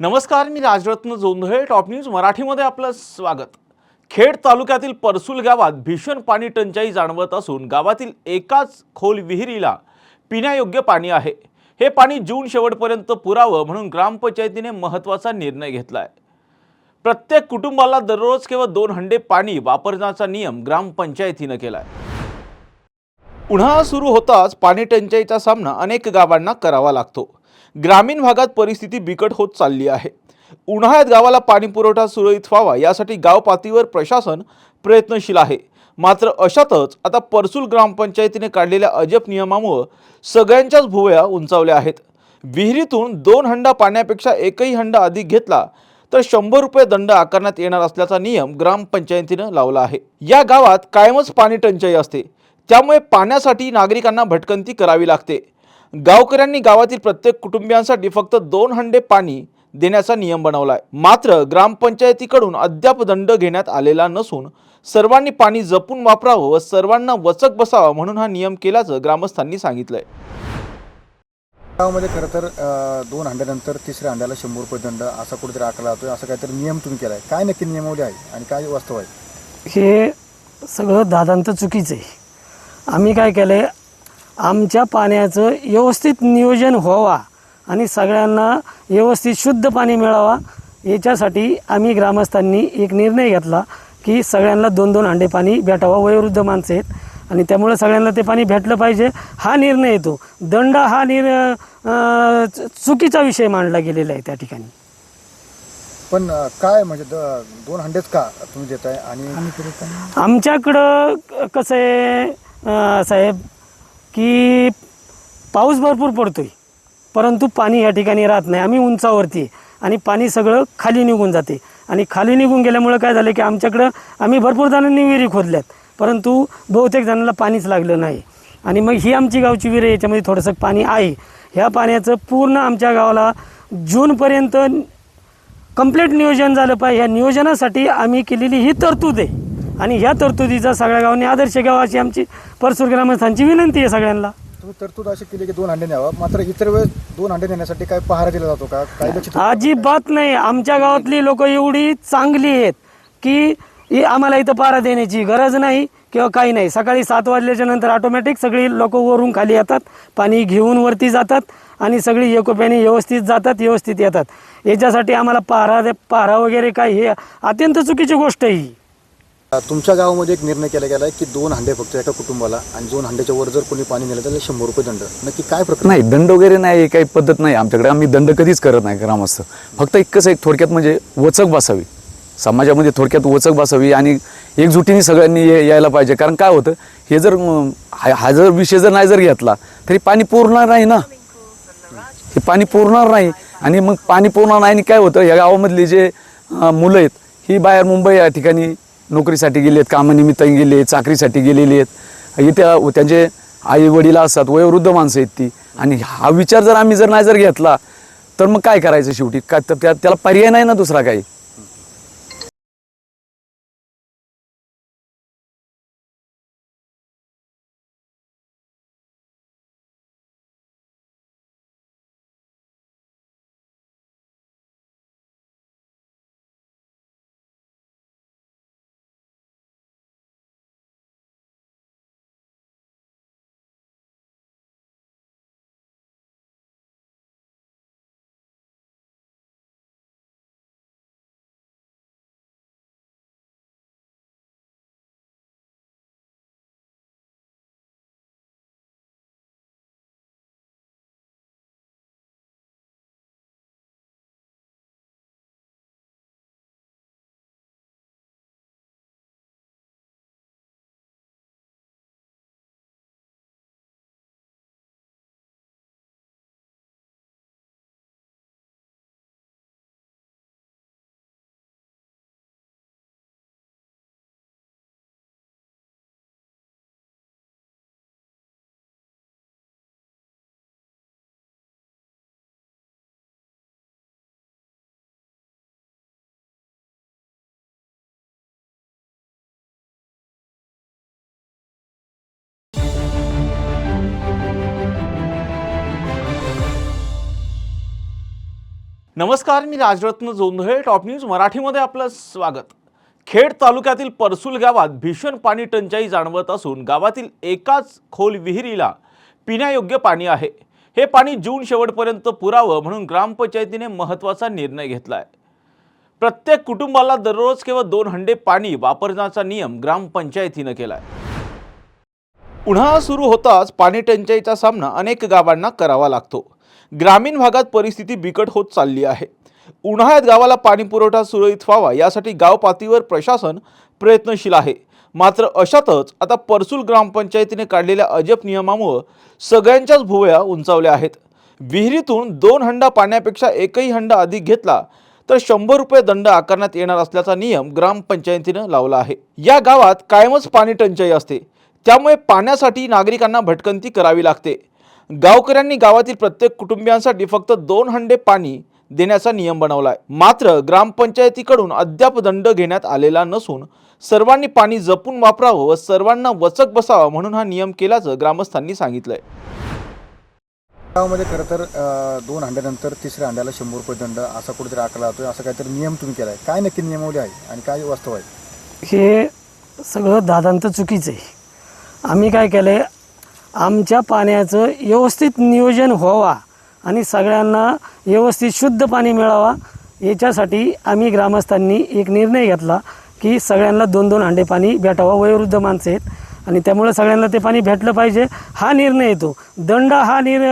नमस्कार मी Rajratna Jondhale top news मराठीमध्ये आपलं स्वागत. खेड तालुक्यातील परसूल गावात भीषण पाणी टंचाई जाणवत असून गावातील एकाच खोल विहिरीला पिण्यायोग्य पाणी आहे. हे पाणी जून शेवटपर्यंत पुरावं म्हणून ग्रामपंचायतीने महत्त्वाचा निर्णय घेतला आहे प्रत्येक कुटुंबाला दररोज केवळ दोन हंडे पाणी वापरण्याचा नियम ग्रामपंचायतीनं केला आहे उन्हाळा सुरू होताच पाणी टंचाईचा सामना अनेक गावांना करावा लागतो. ग्रामीण भागात परिस्थिती बिकट होत चालली आहे. उन्हाळ्यात गावाला पाणी पुरवठा सुरळीत व्हावा यासाठी गाव पातळीवर प्रशासन प्रयत्नशील आहे. मात्र अशातच आता परसूल ग्रामपंचायतीने काढलेल्या अजब नियमामुळं सगळ्यांच्याच भुवया उंचावल्या आहेत. विहिरीतून दोन हंडा पाण्यापेक्षा एकही हंडा अधिक घेतला तर शंभर रुपये दंड आकारण्यात येणार असल्याचा नियम ग्रामपंचायतीनं लावला आहे. या गावात कायमच पाणी टंचाई असते. त्यामुळे पाण्यासाठी नागरिकांना भटकंती करावी लागते. गावकऱ्यांनी गावातील प्रत्येक कुटुंबियांसाठी फक्त दोन हंडे पाणी देण्याचा नियम बनवला आहे मात्र ग्रामपंचायतीकडून अद्याप दंड घेण्यात आलेला नसून सर्वांनी पाणी जपून वापरावं व सर्वांना वचक बसावा म्हणून हा नियम केल्याचं ग्रामस्थांनी सांगितलंय. गावामध्ये खरं तर अ, दोन हंड्यानंतर तिसऱ्या हंड्याला शंभर रुपये दंड असा कुठेतरी आकडा जातोय असं काहीतरी नियम तुम्ही केलाय. काय नक्की नियमावली आहे आणि काय वास्तव आहे? हे सगळं दादांत चुकीचं आहे. आम्ही काय केलं आहे आमच्या पाण्याचं व्यवस्थित नियोजन व्हावा आणि सगळ्यांना व्यवस्थित शुद्ध पाणी मिळावा याच्यासाठी आम्ही ग्रामस्थांनी एक निर्णय घेतला की सगळ्यांना दोन दोन हांडे पाणी भेटावं वयोवृद्ध माणसं आहेत. आणि त्यामुळे सगळ्यांना ते पाणी भेटलं पाहिजे हा निर्णय येतो. दंड हा निर चुकीचा विषय मांडला गेलेला आहे त्या ठिकाणी. पण काय म्हणजे दोन हंडेच का तुम्ही देताय? आणि आमच्याकडं कसं आहे साहेब की पाऊस भरपूर पडतोय परंतु पाणी या ठिकाणी राहत नाही. आम्ही उंचावरती आहे आणि पाणी सगळं खाली निघून जाते. आणि खाली निघून गेल्यामुळं काय झालं की आमच्याकडं आम्ही भरपूर जणांनी विहिरी खोदल्यात परंतु बहुतेक जणांना पाणीच लागलं नाही. आणि मग ही आमची गावची विहीर याच्यामध्ये थोडंसं पाणी आहे. ह्या पाण्याचं पूर्ण आमच्या गावाला जूनपर्यंत कंप्लीट नियोजन झालं पाहिजे. ह्या नियोजनासाठी आम्ही केलेली ही तरतूद आहे. आणि ह्या तरतुदीचा सगळ्या गावांनी आदर्श घ्यावा अशी आमची परसूर ग्रामस्थांची विनंती आहे सगळ्यांना. तुम्ही तरतूद अशी केली की दोन हंडे न्यावा. मात्र इतर वेळेस दोन हंडे नेण्यासाठी काय पहारा दिला जातो का? काही लक्ष अजिबात नाही. आमच्या गावातली लोक एवढी चांगली आहेत की आम्हाला इथं पारा देण्याची गरज नाही किंवा काही नाही. सकाळी सात वाजल्याच्या नंतर ऑटोमॅटिक सगळी लोक वरून खाली येतात पाणी घेऊन वरती जातात आणि सगळी एकोप्याने व्यवस्थित जातात व्यवस्थित येतात. याच्यासाठी आम्हाला पारा पारा वगैरे काय हे अत्यंत चुकीची गोष्ट आहे ही. तुमच्या गावामध्ये एक निर्णय केला गेला आहे की दोन हंडे फक्त एका कुटुंबाला आणि दोन हंड्याच्या वर जर कोणी पाणी नेलं तर शंभर रुपये दंड. नक्की काय प्रकार नाही दंड वगैरे नाही काही पद्धत नाही. आमच्याकडे आम्ही दंड कधीच करत नाही ग्रामस्थ. फक्त इतकंच एक थोडक्यात म्हणजे वचक बसावी. समाजामध्ये थोडक्यात वचक बसावी आणि एकजुटीने सगळ्यांनी ये- यायला पाहिजे. कारण काय होतं हे जर हा हा जर विषय जर नाही जर घेतला तरी पाणी पुरणार नाही ना. हे पाणी पुरणार नाही. आणि मग पाणी पुरणार नाही आणि काय होतं या गावामधले जे मुलं आहेत ही बाहेर मुंबई या ठिकाणी नोकरीसाठी गेले आहेत कामानिमित्त गेले आहेत चाकरीसाठी गेलेले आहेत. इथे त्यांचे आई वडील असतात वयोवृद्ध माणसं आहेत ती. आणि हा विचार जर आम्ही जर नाही जर घेतला तर मग काय करायचं शेवटी? काय तर त्या- त्याला पर्याय नाही ना दुसरा काही? नमस्कार मी राजरत्न जोंधळे टॉप न्यूज मराठीमध्ये आपलं स्वागत. खेड तालुक्यातील परसुल गावात भीषण पाणी टंचाई जाणवत असून गावातील एकाच खोल विहिरीला पिण्यायोग्य पाणी आहे. हे पाणी जून शेवटपर्यंत पुरावं म्हणून ग्रामपंचायतीने महत्त्वाचा निर्णय घेतला आहे प्रत्येक कुटुंबाला दररोज केवळ दोन हंडे पाणी वापरण्याचा नियम ग्रामपंचायतीनं केला आहे उन्हाळा सुरू होताच पाणी टंचाईचा सामना अनेक गावांना करावा लागतो. ग्रामीण भागात परिस्थिती बिकट होत चालली आहे. उन्हाळ्यात गावाला पाणी पुरवठा सुरळीत व्हावा यासाठी गाव पातळीवर प्रशासन प्रयत्नशील आहे. मात्र अशातच आता परसूल ग्रामपंचायतीने काढलेल्या अजब नियमामुळं सगळ्यांच्याच भुवया उंचावल्या आहेत. विहिरीतून दोन हंडा पाण्यापेक्षा एकही हंडा अधिक घेतला तर शंभर रुपये दंड आकारण्यात येणार असल्याचा नियम ग्रामपंचायतीनं लावला आहे. या गावात कायमच पाणी टंचाई असते. त्यामुळे पाण्यासाठी नागरिकांना भटकंती करावी लागते. गावकऱ्यांनी गावातील प्रत्येक कुटुंबियांसाठी फक्त दोन हंडे पाणी देण्याचा नियम बनवला आहे मात्र ग्रामपंचायतीकडून अद्याप दंड घेण्यात आलेला नसून सर्वांनी पाणी जपून वापरावं व सर्वांना वचक बसावा म्हणून हा नियम केल्याचं ग्रामस्थांनी सांगितलंय. गावामध्ये खरं तर अं, दोन हंड्यानंतर तिसऱ्या हंड्याला शंभर रुपये दंड असा कुठेतरी आकारला जातोय असं काहीतरी नियम तुम्ही केला आहे काय नक्की नियमावली आहे आणि काय वास्तव आहे? हे सगळं दादांत चुकीचं आहे. आम्ही काय केलं आहे आमच्या पाण्याचं व्यवस्थित नियोजन व्हावा आणि सगळ्यांना व्यवस्थित शुद्ध पाणी मिळावा याच्यासाठी आम्ही ग्रामस्थांनी एक निर्णय घेतला की सगळ्यांना दोन दोन हांडे पाणी भेटावं वयोवृद्ध माणसं आहेत. आणि त्यामुळे सगळ्यांना ते पाणी भेटलं पाहिजे. हा निर्णय येतो. दंड हा निर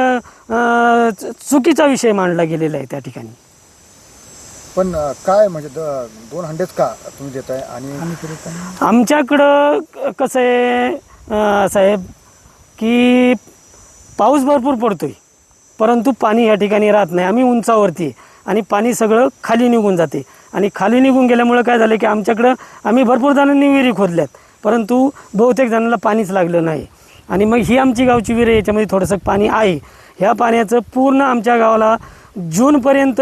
चुकीचा विषय मांडला गेलेला आहे त्या ठिकाणी. पण काय म्हणजे दोन हंडेच का तुम्ही देताय? आणि आमच्याकडं कसं आहे साहेब की पाऊस भरपूर पडतोय परंतु पाणी या ठिकाणी राहत नाही. आम्ही उंचावरती आणि पाणी सगळं खाली निघून जाते. आणि खाली निघून गेल्यामुळं काय झालं की आमच्याकडं आम्ही भरपूर जणांनी विहिरी खोदल्यात परंतु बहुतेक जणांना पाणीच लागलं नाही. आणि मग ही आमची गावची विहीर याच्यामध्ये थोडंसं पाणी आहे. ह्या पाण्याचं पूर्ण आमच्या गावाला जूनपर्यंत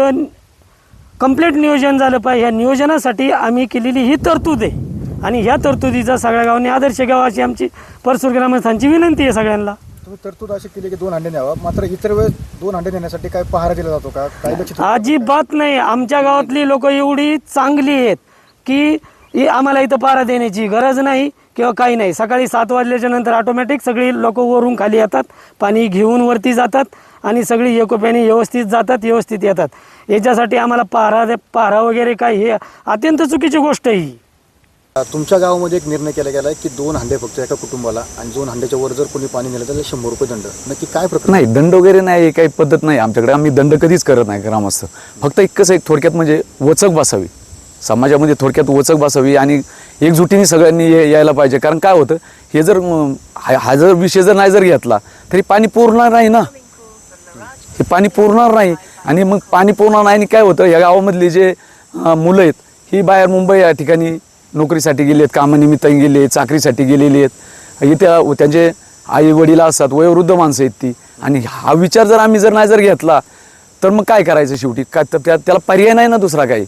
कंप्लीट नियोजन झालं पाहिजे. ह्या नियोजनासाठी आम्ही केलेली ही तरतूद आहे. आणि ह्या तरतुदीचा सगळ्या गावांनी आदर्श घ्यावा अशी आमची परसूर ग्रामस्थांची विनंती आहे सगळ्यांना. तुम्ही तरतूद अशी केली की दोन हंडे न्यावा. मात्र इतर वेळेस दोन हंडे नेण्यासाठी काय पहारा दिला जातो का? काही लक्ष ठेवलं? अजिबात नाही. आमच्या गावातली लोक एवढी चांगली आहेत की ही आम्हाला इथं पारा देण्याची गरज नाही किंवा काही नाही. सकाळी सात वाजल्याच्या नंतर ऑटोमॅटिक सगळी लोक वरून खाली येतात पाणी घेऊन वरती जातात आणि सगळी एकोप्याने व्यवस्थित जातात व्यवस्थित येतात. याच्यासाठी आम्हाला पारा पारा वगैरे काय हे अत्यंत चुकीची गोष्ट आहे ही. तुमच्या गावामध्ये एक निर्णय केला गेला आहे की दोन हंडे फक्त एका कुटुंबाला आणि दोन हंड्याच्या वर जर कोणी पाणी नेलं तर शंभर रुपये दंड. नक्की काय प्रकार नाही दंड वगैरे नाही काही पद्धत नाही. आमच्याकडे आम्ही दंड कधीच करत नाही ग्रामस्थ. फक्त एकच एक थोडक्यात म्हणजे वचक बसावी. समाजामध्ये थोडक्यात वचक बसावी आणि एकजुटीने सगळ्यांनी ये- यायला पाहिजे. कारण काय होतं हे जर हा हा जर विषय जर नाही जर घेतला तरी पाणी पुरणार नाही ना. हे पाणी पुरणार नाही. आणि मग पाणी पुरणार नाही आणि काय होतं या गावामधली जे मुलं आहेत ही बाहेर मुंबई या ठिकाणी नोकरीसाठी गेले आहेत कामानिमित्त गेले आहेत चाकरीसाठी गेलेली आहेत. इथे त्यांचे आई वडील असतात वयोवृद्ध माणसं आहेत ती. आणि हा विचार जर आम्ही जर नाही जर घेतला तर मग काय करायचं शेवटी? काय तर त्या- त्याला पर्याय नाही ना दुसरा काही.